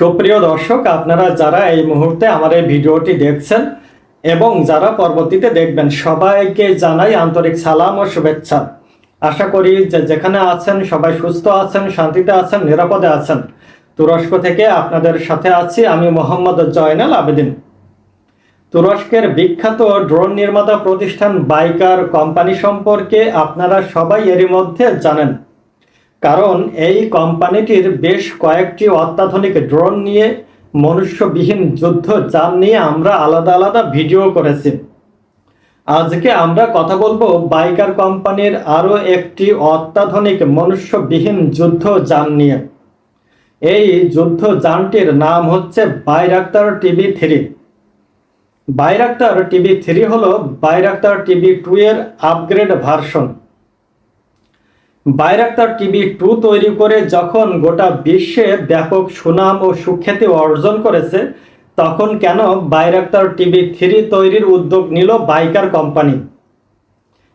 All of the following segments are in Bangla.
সুপ্রিয় দর্শক, আপনারা যারা এই মুহূর্তে আমার এই ভিডিওটি দেখছেন এবং যারা পরবর্তীতে দেখবেন, সবাইকে জানাই আন্তরিক সালাম ও শুভেচ্ছা। আশা করি যে যেখানে আছেন, সবাই সুস্থ আছেন, শান্তিতে আছেন, নিরাপদে আছেন। তুরস্ক থেকে আপনাদের সাথে আছি আমি মোহাম্মদ জয়নাল আবেদিন। তুরস্কের বিখ্যাত ড্রোন নির্মাতা প্রতিষ্ঠান বাইকার কোম্পানি সম্পর্কে আপনারা সবাই এরই মধ্যে জানেন। কারণ এই কোম্পানিটির বেশ কয়েকটি অত্যাধুনিক ড্রোন নিয়ে মনুষ্যবিহীন যুদ্ধ যান নিয়ে আমরা আলাদা আলাদা ভিডিও করেছি। আজকে আমরা কথা বলব বাইকার কোম্পানির আরও একটি অত্যাধুনিক মনুষ্যবিহীন যুদ্ধ যান নিয়ে। এই যুদ্ধ যানটির নাম হচ্ছে Bayraktar TB three. Bayraktar TB three হলো বাইরাক্তার টিভি টু এর upgrade version Bayraktar TB two তৈরি করে যখন গোটা বিশ্বে ব্যাপক সুনাম ও সুখ্যাতি অর্জন করেছে, তখন কেন বাইরাক্তার টিভি থ্রি তৈরির উদ্যোগ নিল বাইকার কোম্পানি?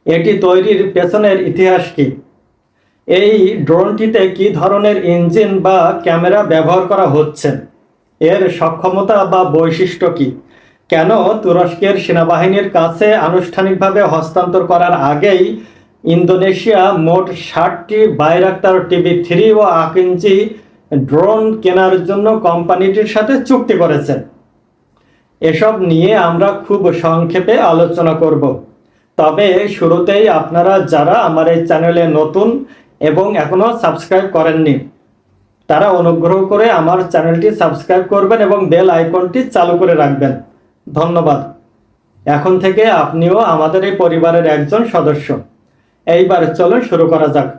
এটি তৈরির পেছনের ইতিহাস কি? এই ড্রোনটিতে কি ধরনের ইঞ্জিন বা ক্যামেরা ব্যবহার করা হচ্ছে? এর সক্ষমতা বা বৈশিষ্ট্য কি? কেন তুরস্কের সেনাবাহিনীর কাছে আনুষ্ঠানিকভাবে হস্তান্তর করার আগেই ইন্দোনেশিয়া মোট ষাটটি বাইরাক্তার টিভি থ্রি ও আকিঞ্জি ড্রোন কেনার জন্য কোম্পানিটির সাথে চুক্তি করেছে এসব নিয়ে আমরা খুব সংক্ষেপে আলোচনা করব। তবে শুরুতেই আপনারা যারা আমার এই চ্যানেলে নতুন এবং এখনও সাবস্ক্রাইব করেননি, তারা অনুগ্রহ করে আমার চ্যানেলটি সাবস্ক্রাইব করবেন এবং বেল আইকনটি চালু করে রাখবেন। ধন্যবাদ। এখন থেকে আপনিও আমাদের এই পরিবারের একজন সদস্য। এইবার চলো শুরু করা যাক।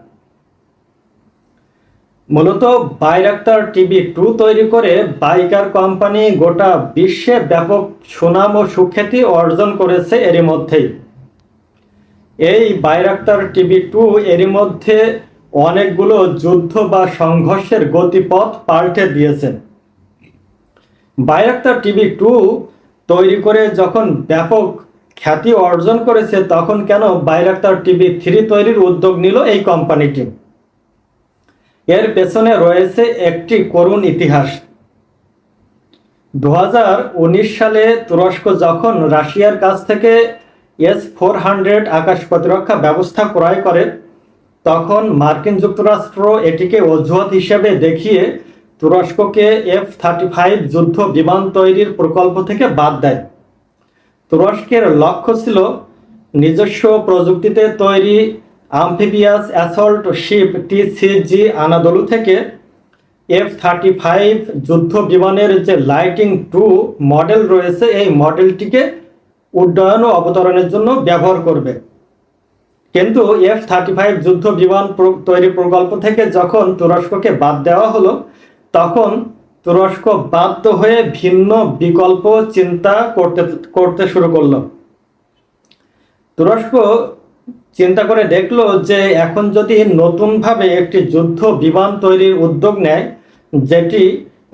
মূলত বাইরাক্তার টিভি টু তৈরি করে বাইকার কোম্পানি গোটা বিশ্বে ব্যাপক সুনাম ও সুখ্যাতি অর্জন করেছে এরই মধ্যেই। এই বাইরাক্তার টিভি টু এরই মধ্যে অনেকগুলো যুদ্ধ বা সংঘর্ষের গতিপথ পাল্টে দিয়েছে। বাইরাক্তার টিভি টু তৈরি করে যখন ব্যাপক খ্যাতি অর্জন করেছে, তখন কেন বাইরাক্তার টিভি থ্রি তৈরির উদ্যোগ নিল এই কোম্পানিটি? এর পেছনে রয়েছে একটি করুণ ইতিহাস। দু হাজার উনিশ সালে তুরস্ক যখন রাশিয়ার কাছ থেকে এস ফোর হান্ড্রেড আকাশ প্রতিরক্ষা ব্যবস্থা ক্রয় করে, তখন মার্কিন যুক্তরাষ্ট্র এটিকে অজুহাত হিসেবে দেখিয়ে তুরস্ককে এফ থার্টি ফাইভ যুদ্ধ বিমান তৈরির প্রকল্প থেকে বাদ দেয়। তুরস্কের লক্ষ্য ছিল নিজস্ব প্রযুক্তিতে তৈরি amphibious assault ship TCG Anadolu থেকে এফ থার্টি ফাইভ যুদ্ধ বিমানের যে লাইটিং টু মডেল রয়েছে, এই মডেলটিকে উড্ডয়ন ও অবতরণের জন্য ব্যবহার করবে। কিন্তু এফ থার্টি ফাইভ যুদ্ধ বিমান তৈরি প্রকল্প থেকে যখন তুরস্ককে বাদ দেওয়া হলো, তখন তুরস্ক বাধ্য হয়ে ভিন্ন বিকল্প চিন্তা করতে করতে শুরু করল। তুরস্ক চিন্তা করে দেখল যে এখন যদি নতুনভাবে একটি যুদ্ধ বিমান তৈরির উদ্যোগ নেয়, যেটি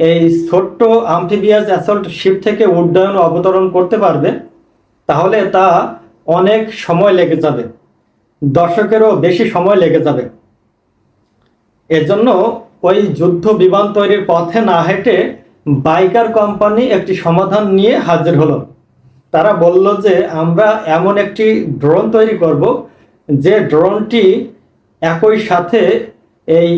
এই ছোট্ট আমফিবিয়াস অ্যাসল্ট শিপ থেকে উড্ডয়ন অবতরণ করতে পারবে, তাহলে তা অনেক সময় লেগে যাবে। দশকেরও বেশি সময় লেগে যাবে। এজন্য ওই যুদ্ধ বিমান তৈরির পথে না হেঁটে বাইকার কোম্পানি একটি সমাধান নিয়ে হাজির হলো। তারা বলল যে, আমরা এমন একটি ড্রোন তৈরি করব যে ড্রোনটি একই সাথে এই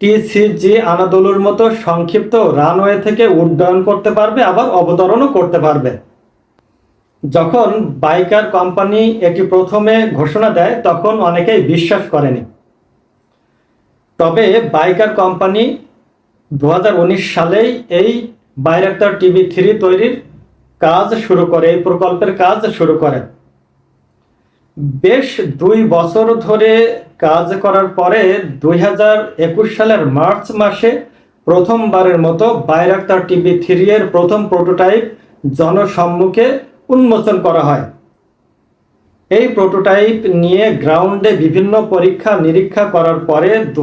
টিসিজি আনাদোলুর মতো সংক্ষিপ্ত রানওয়ে থেকে উড্ডয়ন করতে পারবে, আবার অবতরণও করতে পারবে। যখন বাইকার কোম্পানি এটি প্রথমে ঘোষণা দেয়, তখন অনেকেই বিশ্বাস করেনি। তবে বাইকার কোম্পানি দু হাজার উনিশ সালেই এই বাইরাক্তার টিভি থ্রি তৈরির কাজ শুরু করে, এই প্রকল্পের কাজ শুরু করে। বেশ দুই বছর ধরে কাজ করার পরে দুই হাজার একুশ সালের মার্চ মাসে প্রথমবারের মতো বাইরাক্তার টিভি থ্রি এর প্রথম প্রোটোটাইপ জনসম্মুখে উন্মোচন করা হয়। এই প্রোটোটাইপ নিয়ে গ্রাউন্ডে বিভিন্ন পরীক্ষা, নিরীক্ষা করার পরে দু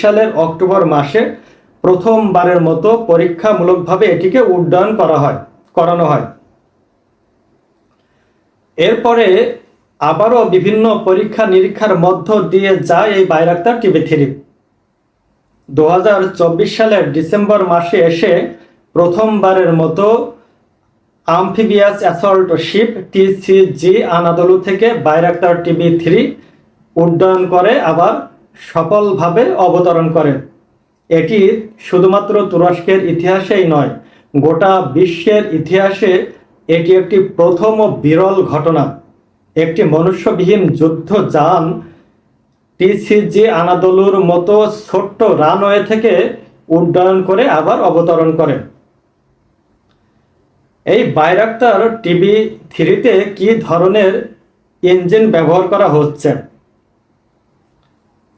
সালের অক্টোবর মাসে প্রথমবারের মতো পরীক্ষামূলকভাবে এটিকে উড্ডয়ন করা হয়, করানো হয়। এরপরে আবারও বিভিন্ন পরীক্ষা, নিরীক্ষার মধ্য দিয়ে যায় এই বাইরাক্তার টিভি থ্রি দু সালের ডিসেম্বর মাসে এসে প্রথমবারের মতো amphibious assault ship TCG Anadolu থেকে বাইরাক্তার টিভি থ্রি উড্ডয়ন করে, আবার সফলভাবে অবতরণ করে। এটি শুধুমাত্র তুরস্কের ইতিহাসেই নয়, গোটা বিশ্বের ইতিহাসে এটি একটি প্রথম ও বিরল ঘটনা। একটি মনুষ্যবিহীন যুদ্ধ যান টিসিজি আনাদলুর মতো ছোট্ট রানওয়ে থেকে উড্ডয়ন করে, আবার অবতরণ করে। এই বাইরাক্তার টিভি থ্রিতে কি ধরনের ইঞ্জিন ব্যবহার করা হচ্ছে?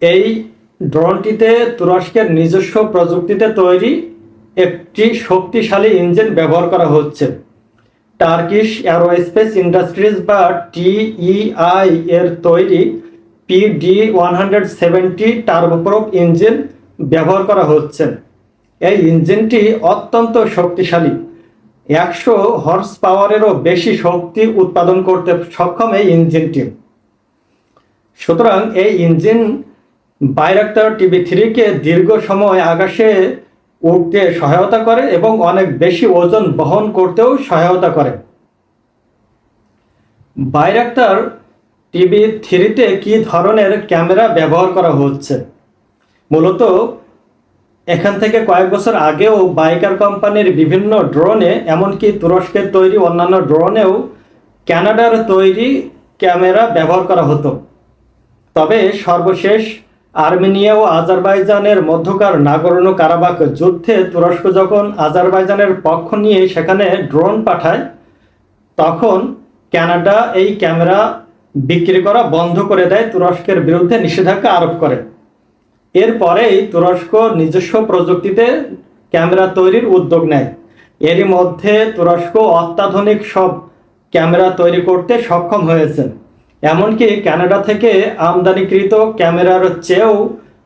এই ড্রোনটিতে তুরস্কের নিজস্ব প্রযুক্তিতে তৈরি একটি শক্তিশালী ইঞ্জিন ব্যবহার করা হচ্ছে। টার্কিশ অ্যারোস্পেস ইন্ডাস্ট্রিজ বা টিইআই এর তৈরি PD one hundred seventy turboprop engine ব্যবহার করা হচ্ছে। এই ইঞ্জিনটি অত্যন্ত শক্তিশালী। একশো হর্স পাওয়ারেরও বেশি শক্তি উৎপাদন করতে সক্ষম এই ইঞ্জিনটি সুতরাং এই ইঞ্জিন বাইরাক্টার টিভি থ্রিকে দীর্ঘ সময় আকাশে উঠতে সহায়তা করে এবং অনেক বেশি ওজন বহন করতেও সহায়তা করে। বাইরাক্টার টিভি থ্রিতে কি ধরনের ক্যামেরা ব্যবহার করা হচ্ছে? মূলত এখান থেকে কয়েক বছর আগেও বাইকার কোম্পানির বিভিন্ন ড্রোনে, এমনকি তুরস্কের তৈরি অন্যান্য ড্রোনেও ক্যানাডার তৈরি ক্যামেরা ব্যবহার করা হতো। তবে সর্বশেষ আর্মেনিয়া ও আজারবাইজানের মধ্যকার নাগরণ কারাবাক যুদ্ধে তুরস্ক যখন আজারবাইজানের পক্ষ নিয়ে সেখানে ড্রোন পাঠায়, তখন ক্যানাডা এই ক্যামেরা বিক্রি করা বন্ধ করে দেয়, তুরস্কের বিরুদ্ধে নিষেধাজ্ঞা আরোপ করে। এরপরেই তুরস্ক নিজস্ব প্রযুক্তিতে ক্যামেরা তৈরির উদ্যোগ নেয়। এরই মধ্যে তুরস্ক অত্যাধুনিক সব ক্যামেরা তৈরি করতে সক্ষম হয়েছে। এমনকি কানাডা থেকে আমদানিকৃত ক্যামেরার চেয়েও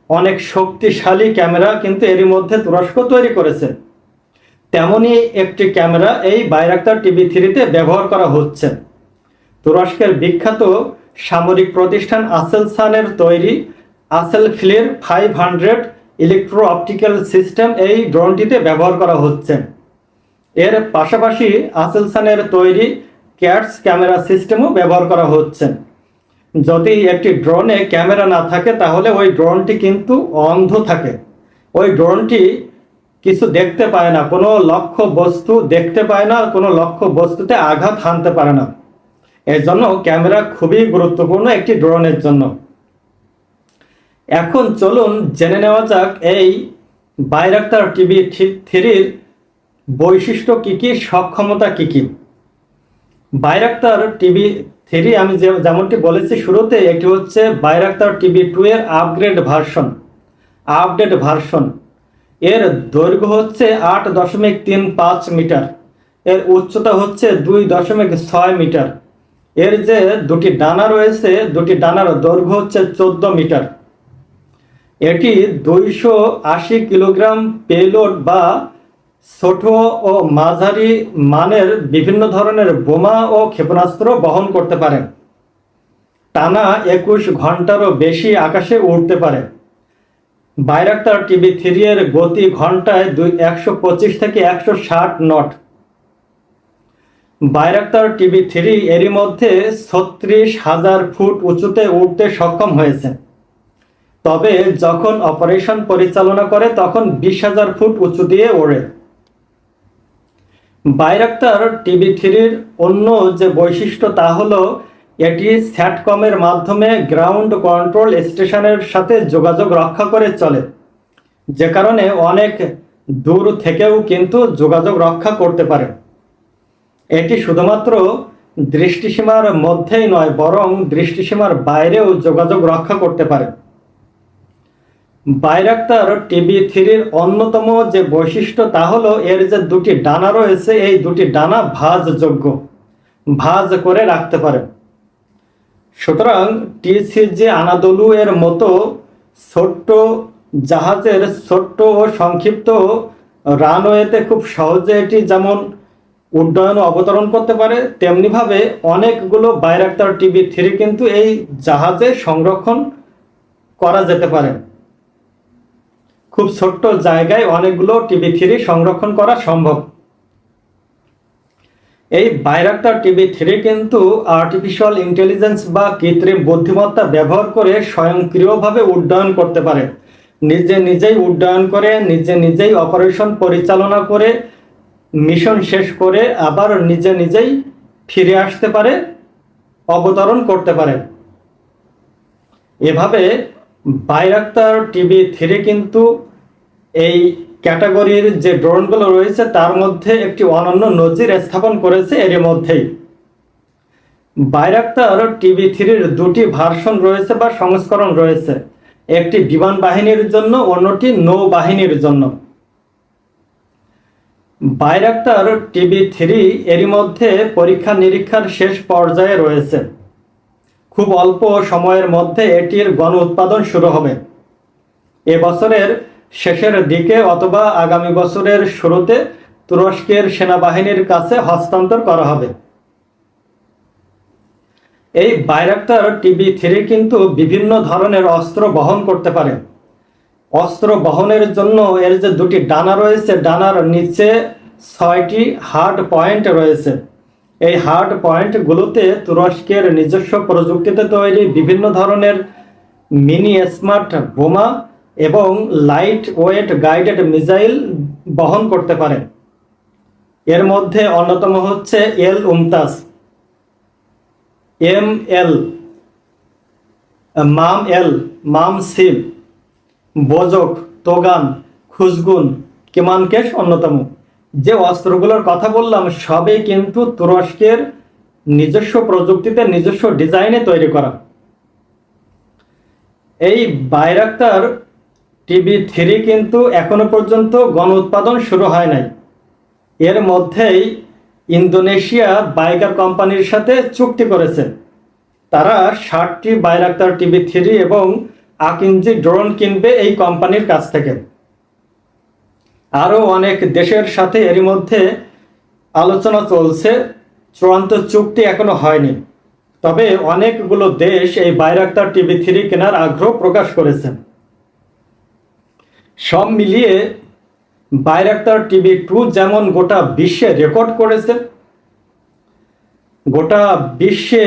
অনেক শক্তিশালী ক্যামেরা কিন্তু এরই মধ্যে তুরস্ক তৈরি করেছে। তেমনই একটি ক্যামেরা এই বাইরাক্তার টিভি থ্রিতে ব্যবহার করা হচ্ছে। তুরস্কের বিখ্যাত সামরিক প্রতিষ্ঠান আসেলসানের তৈরি Asel flir five hundred electro optical system এই ড্রোনটিতে ব্যবহার করা হচ্ছে। এর পাশাপাশি আসেলসানের তৈরি ক্যাটস ক্যামেরা সিস্টেমও ব্যবহার করা হচ্ছে। যদি একটি ড্রোনে ক্যামেরা না থাকে, তাহলে ওই ড্রোনটি কিন্তু অন্ধ থাকে। ওই ড্রোনটি কিছু দেখতে পায় না, কোনো লক্ষ্য বস্তু দেখতে পায় না, কোনো লক্ষ্য বস্তুতে আঘাত হানতে পারে না। এর জন্য ক্যামেরা খুবই গুরুত্বপূর্ণ একটি ড্রোনের জন্য। এখন চলুন জেনে নেওয়া যাক এই বাইরাক্তার টিভি থ্রির বৈশিষ্ট্য কী কী, সক্ষমতা কী কী। বাইরাক্তার টিভি থ্রি আমি যেমনটি বলেছি শুরুতে, এটি হচ্ছে বাইরাক্তার টিভি টু এর আপগ্রেড ভার্সন আপডেট ভার্সন এর দৈর্ঘ্য হচ্ছে আট দশমিক তিন পাঁচ মিটার, এর উচ্চতা হচ্ছে দুই দশমিক ছয় মিটার। এর যে দুটি ডানা রয়েছে, দুটি ডানার দৈর্ঘ্য হচ্ছে চোদ্দ মিটার। এটি দুইশো আশি কিলোগ্রাম পেলোড বা ছোট ও মাঝারি মানের বিভিন্ন ধরনের বোমা ও ক্ষেপণাস্ত্র বহন করতে পারে। টানা একুশ ঘন্টারও বেশি আকাশে উড়তে পারে। বাইরাক্তার টিভি থ্রি এর গতি ঘন্টায় দুই একশো পঁচিশ থেকে একশো ষাট নট। বাইরাক্তার টিভি থ্রি এরই মধ্যে ছত্রিশ হাজার ফুট উঁচুতে উঠতে সক্ষম হয়েছে। তবে যখন অপারেশন পরিচালনা করে, তখন বিশ হাজার ফুট উঁচু দিয়ে ওড়ে। বাইরাক্তার টিভি থ্রির অন্য যে বৈশিষ্ট্য তা হলো, এটি স্যাটকমের মাধ্যমে গ্রাউন্ড কন্ট্রোল স্টেশনের সাথে যোগাযোগ রক্ষা করে চলে। যে কারণে অনেক দূর থেকেও কিন্তু যোগাযোগ রক্ষা করতে পারে। এটি শুধুমাত্র দৃষ্টিসীমার মধ্যেই নয়, বরং দৃষ্টিসীমার বাইরেও যোগাযোগ রক্ষা করতে পারে। বাইরাক্তার টিভি থ্রির অন্যতম যে বৈশিষ্ট্য তা হলো এর যে দুটি ডানা রয়েছে, এই দুটি ডানা ভাঁজযোগ্য। ভাঁজ করে রাখতে পারে সুতরাং টিসিজি আনাদলু এর মতো ছোট্ট জাহাজের ছোট্ট ও সংক্ষিপ্ত রানওয়েতে খুব সহজে এটি যেমন উড্ডয়ন অবতরণ করতে পারে, তেমনিভাবে অনেকগুলো বাইরাক্তার টিভি থ্রি কিন্তু এই জাহাজে সংরক্ষণ করা যেতে পারে। খুব ছোট্ট জায়গায় অনেকগুলো টিভি থ্রি সংরক্ষণ করা সম্ভব। এই বাইরাক্টার টিভি থ্রি কিন্তু আর্টিফিশিয়াল ইন্টেলিজেন্স বা কৃত্রিম বুদ্ধিমত্তা ব্যবহার করে স্বয়ংক্রিয়ভাবে উড্ডয়ন করতে পারে। নিজে নিজেই উড্ডয়ন করে, নিজে নিজেই অপারেশন পরিচালনা করে মিশন শেষ করে, আবার নিজে নিজেই ফিরে আসতে পারে, অবতরণ করতে পারে। এভাবে বাইরাক্তার টিভি থ্রি কিন্তু এই ক্যাটাগরির যে ড্রোনগুলো রয়েছে, তার মধ্যে একটি অনন্য নজির স্থাপন করেছে এর মধ্যেই। বাইরাক্তার টিভি থ্রির দুটি ভার্সন রয়েছে বা সংস্করণ রয়েছে। একটি বিমান বাহিনীর জন্য, অন্যটি নৌবাহিনীর জন্য। বাইরাক্তার টিভি থ্রি এরই মধ্যে পরীক্ষা নিরীক্ষার শেষ পর্যায়ে রয়েছে। খুব অল্প সময়ের মধ্যে এটির গণ উৎপাদন শুরু হবে। এ বছরের শেষের দিকে অথবা আগামী বছরের শুরুতে তুরস্কের সেনাবাহিনীর কাছে হস্তান্তর করা হবে। এই বাইরাক্তার টিভি থ্রি কিন্তু বিভিন্ন ধরনের অস্ত্র বহন করতে পারে। অস্ত্র বহনের জন্য এর যে দুটি ডানা রয়েছে, ডানার নিচে ছয়টি হার্ড পয়েন্ট রয়েছে। এই হার্ড পয়েন্টগুলোতে তুরস্কের নিজস্ব প্রযুক্তিতে তৈরি বিভিন্ন ধরনের মিনি স্মার্ট বোমা এবং লাইট ওয়েট গাইডেড মিসাইল বহন করতে পারে। এর মধ্যে অন্যতম হচ্ছে এল উমতাজ, এম এল, মাম এল, মাম সিম, বোজক, তোগান খুশগুন কিমানকেশ অন্যতম। যে অস্ত্রগুলোর কথা বললাম, সবই কিন্তু তুরস্কের নিজস্ব প্রযুক্তিতে, নিজস্ব ডিজাইনে তৈরি করা। এই বাইরাক্তার টিভি থ্রি কিন্তু এখনও পর্যন্ত গণ উৎপাদন শুরু হয় নাই। এর মধ্যেই ইন্দোনেশিয়া বাইকার কোম্পানির সাথে চুক্তি করেছে। তারা ষাটটি বাইরাক্তার টিভি থ্রি এবং আকিঞ্জি ড্রোন কিনবে এই কোম্পানির কাছ থেকে। আরও অনেক দেশের সাথে এরই মধ্যে আলোচনা চলছে। চূড়ান্ত চুক্তি এখনও হয়নি। তবে অনেকগুলো দেশ এই বাইরাক্তার টিভি থ্রি কেনার আগ্রহ প্রকাশ করেছেন। সব মিলিয়ে বাইরাক্তার টিভি টু যেমন গোটা বিশ্বে রেকর্ড করেছে, গোটা বিশ্বে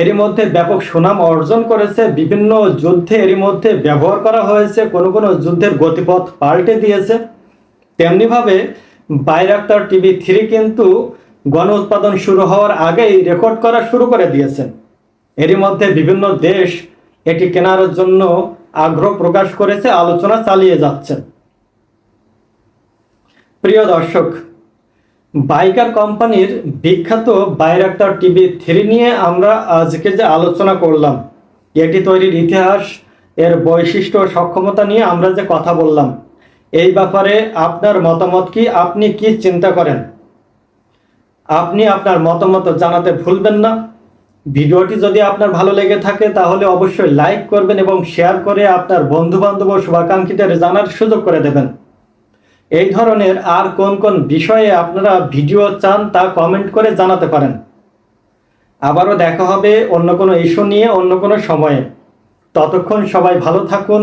এরই মধ্যে ব্যাপক সুনাম অর্জন করেছে। বিভিন্ন যুদ্ধে এরই মধ্যে ব্যবহার করা হয়েছে, কোনো কোনো যুদ্ধের গতিপথ পাল্টে দিয়েছে। তেমনিভাবে বাইরাক্তার টিভি থ্রি কিন্তু গণ উৎপাদন শুরু হওয়ার আগেই রেকর্ড করা শুরু করে দিয়েছেন। এরই মধ্যে বিভিন্ন দেশ এটি কেনার জন্য আগ্রহ প্রকাশ করেছে, আলোচনা চালিয়ে যাচ্ছে প্রিয় দর্শক, বাইকার কোম্পানির বিখ্যাত বাইরাক্টার টিভি থ্রি নিয়ে আমরা আজকে যে আলোচনা করলাম, এটি তৈরির ইতিহাস, এর বৈশিষ্ট্য সক্ষমতা নিয়ে আমরা যে কথা বললাম এই ব্যাপারে আপনার মতামত কি? আপনি কি চিন্তা করেন? আপনি আপনার মতামত জানাতে ভুলবেন না। ভিডিওটি যদি আপনার ভালো লেগে থাকে, তাহলে অবশ্যই লাইক করবেন এবং শেয়ার করে আপনার বন্ধু বান্ধব ও শুভাকাঙ্ক্ষীদের জানার সুযোগ করে দেবেন। এই ধরনের আর কোন কোন বিষয়ে আপনারা ভিডিও চান তা কমেন্ট করে জানাতে পারেন। আবারও দেখা হবে অন্য কোনো ইস্যু নিয়ে অন্য কোনো সময়ে। ততক্ষণ সবাই ভালো থাকুন